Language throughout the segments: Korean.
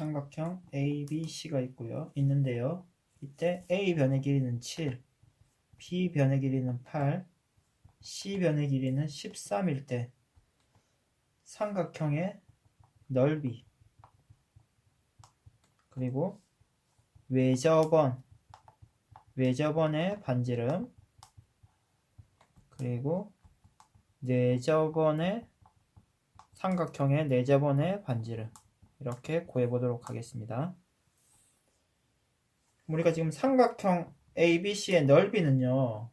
삼각형 ABC가 있고요. 있는데요. 이때 A 변의 길이는 7, B 변의 길이는 8, C 변의 길이는 13일 때 삼각형의 넓이 그리고 외접원 외접원의 반지름 그리고 내접원의 삼각형의 내접원의 반지름 이렇게 구해보도록 하겠습니다. 우리가 지금 삼각형 ABC의 넓이는요.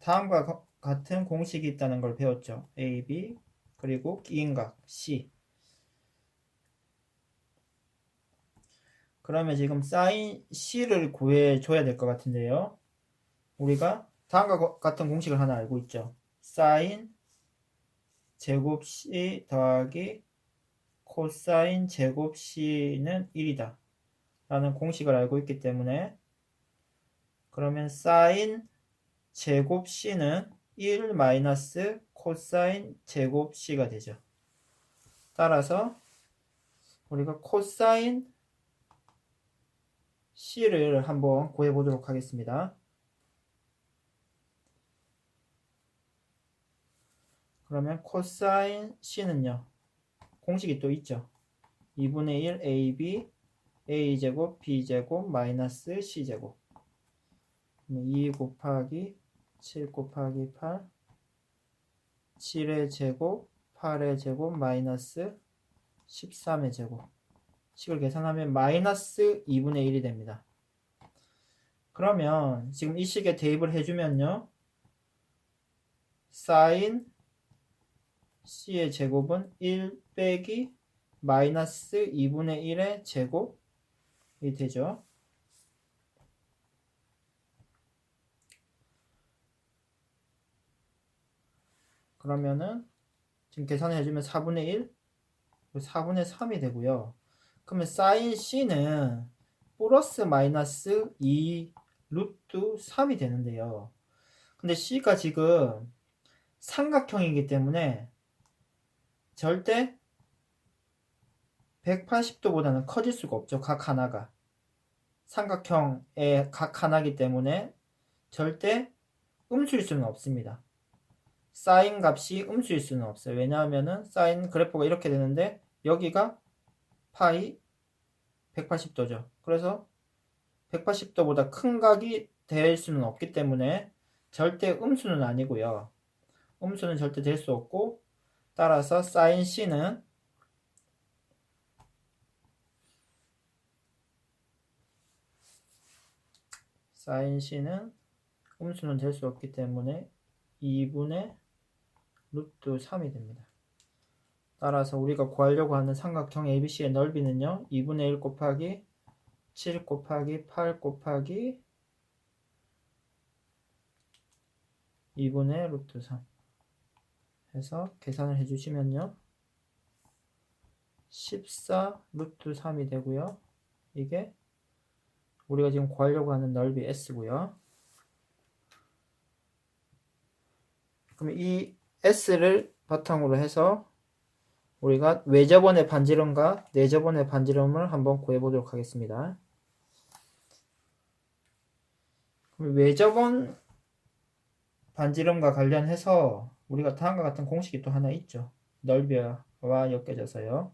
다음과 거- 같은 공식이 있다는 걸 배웠죠. AB 그리고 기인각 C 그러면 지금 사인 C를 구해줘야 될 것 같은데요. 우리가 다음과 거- 같은 공식을 하나 알고 있죠. 사인 제곱 C 더하기 코사인 제곱 C는 1이다. 라는 공식을 알고 있기 때문에 그러면 사인 제곱 C는 1 마이너스 코사인 제곱 C가 되죠. 따라서 우리가 코사인 C를 한번 구해 보도록 하겠습니다. 그러면 코사인 C는요. 공식이 또 있죠. 2분의 1 AB a제곱 b제곱 마이너스 c제곱 2 곱하기 7 곱하기 8 7의 제곱 8의 제곱 마이너스 13의 제곱 식을 계산하면 마이너스 2분의 1이 됩니다. 그러면 지금 이 식에 대입을 해주면요 사인 c의 제곱은 1 빼기 마이너스 2분의 1의 제곱이 되죠. 그러면은 지금 계산을 해주면 4분의 1, 4분의 3이 되고요. 그러면 사인 C는 플러스 마이너스 2 루트 3이 되는데요. 근데 C가 지금 삼각형이기 때문에 절대 180도보다는 커질 수가 없죠. 각 하나가. 삼각형의 각 하나이기 때문에 절대 음수일 수는 없습니다. 사인 값이 음수일 수는 없어요. 왜냐하면은 사인 그래프가 이렇게 되는데 여기가 파이 180도죠. 그래서 180도보다 큰 각이 될 수는 없기 때문에 절대 음수는 아니고요. 음수는 절대 될 수 없고 따라서 사인 C는 사인 C는 음수는 될 수 없기 때문에 2분의 루트 3이 됩니다. 따라서 우리가 구하려고 하는 삼각형 ABC의 넓이는요. 2분의 1 곱하기 7 곱하기 8 곱하기 2분의 루트 3 해서 계산을 해주시면요. 14 루트 3이 되고요. 이게 우리가 지금 구하려고 하는 넓이 S고요. 그럼 이 S를 바탕으로 해서 우리가 외접원의 반지름과 내접원의 반지름을 한번 구해보도록 하겠습니다. 외접원 반지름과 관련해서 우리가 다음과 같은 공식이 또 하나 있죠. 넓이와 엮여져서요.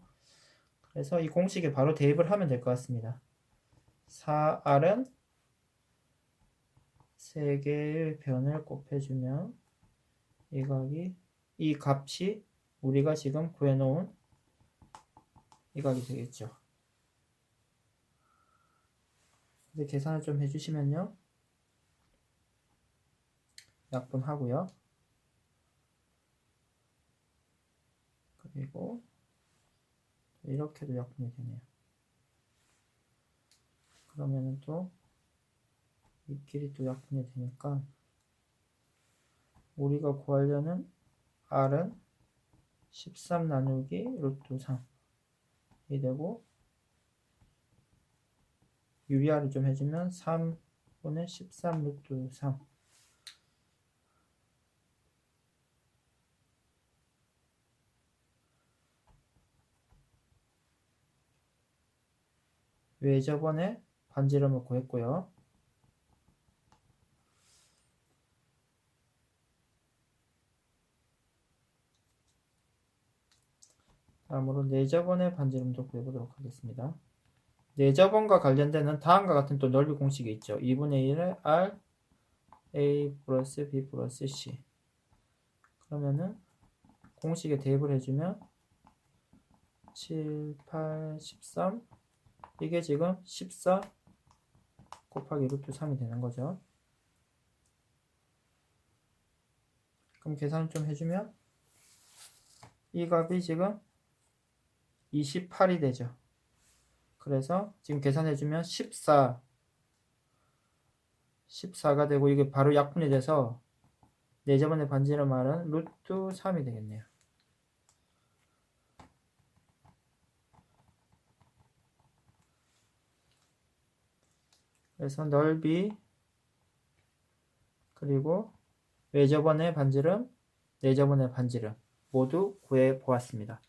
그래서 이 공식에 바로 대입을 하면 될 것 같습니다. 4R은 3개의 변을 곱해주면 이 각이 이 값이 우리가 지금 구해놓은 이 각이 되겠죠. 근데 계산을 좀 해주시면요. 약분하고요. 그리고 이렇게도 약분이 되네요. 그러면은 또 이 길이 또 약분이 되니까 우리가 구하려는 R은 13 나누기 루트 3이 되고 유리화를 좀 해주면 3분의 13 루트 3 외접원의 반지름을 구했고요. 다음으로 내접원의 반지름도 구해보도록 하겠습니다. 내접원과 관련되는 다음과 같은 또 넓이 공식이 있죠. 2분의 1의 R A 플러스 B 플러스 C 그러면은 공식에 대입을 해주면 7, 8, 13 이게 지금 14 곱하기 루트 3이 되는 거죠. 그럼 계산을 좀 해주면 이 값이 지금 28이 되죠. 그래서 지금 계산해주면 14 14가 되고 이게 바로 약분이 돼서 네 저번에 반지름 말은 루트 3이 되겠네요. 그래서 넓이 그리고 외저번의 반지름, 내저번의 반지름 모두 구해 보았습니다.